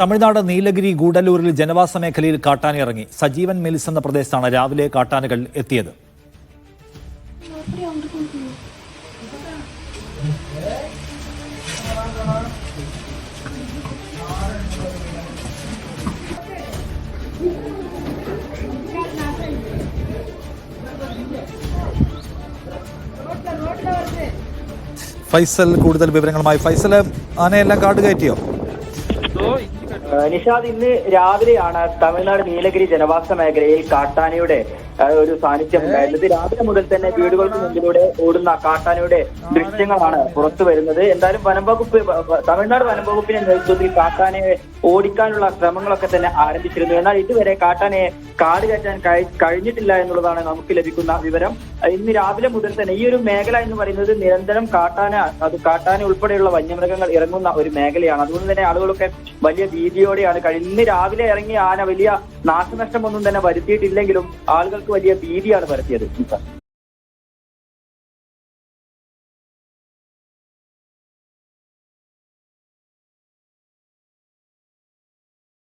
തമിഴ്നാട് നീലഗിരി ഗൂഡല്ലൂരിൽ ജനവാസ മേഖലയിൽ കാട്ടാനിറങ്ങി. സജീവൻ മിൽസ് എന്ന പ്രദേശത്താണ് രാവിലെ കാട്ടാനകൾ എത്തിയത്. ഫൈസൽ കൂടുതൽ വിവരങ്ങളുമായി ഫൈസൽ. ആനയെല്ലാം കാട് കയറ്റിയോ നിഷാദ് ഇന്ന് രാവിലെയാണ് തമിഴ്നാട് നീലഗിരി ജനവാസ മേഖലയിൽ കാട്ടാനയുടെ ഒരു സാന്നിധ്യം ഉണ്ടായിരുന്നത്. രാവിലെ മുതൽ തന്നെ വീടുകൾക്ക് മുന്നിലൂടെ ഓടുന്ന കാട്ടാനയുടെ ദൃശ്യങ്ങളാണ് പുറത്തു വരുന്നത്. എന്തായാലും വനം വകുപ്പ് തമിഴ്നാട് വനം വകുപ്പിന്റെ നേതൃത്വത്തിൽ കാട്ടാനയെ ഓടിക്കാനുള്ള ശ്രമങ്ങളൊക്കെ തന്നെ ആരംഭിച്ചിരുന്നു. എന്നാൽ ഇതുവരെ കാട്ടാനയെ കാട് കയറ്റാൻ കഴി- കഴിഞ്ഞിട്ടില്ല എന്നുള്ളതാണ് നമുക്ക് ലഭിക്കുന്ന വിവരം. ഇന്ന് രാവിലെ മുതൽ തന്നെ ഈ ഒരു മേഖല എന്ന് പറയുന്നത് നിരന്തരം കാട്ടാന അത് കാട്ടാന ഉൾപ്പെടെയുള്ള വന്യമൃഗങ്ങൾ ഇറങ്ങുന്ന ഒരു മേഖലയാണ്. അതുകൊണ്ട് തന്നെ ആളുകളൊക്കെ വലിയ ഭീതിയോടെയാണ് കഴിഞ്ഞ ഇന്ന് രാവിലെ ഇറങ്ങിയ ആന വലിയ നാശനഷ്ടമൊന്നും തന്നെ വരുത്തിയിട്ടില്ലെങ്കിലും ആളുകൾക്ക് വലിയ ഭീതിയാണ് വരുത്തിയത്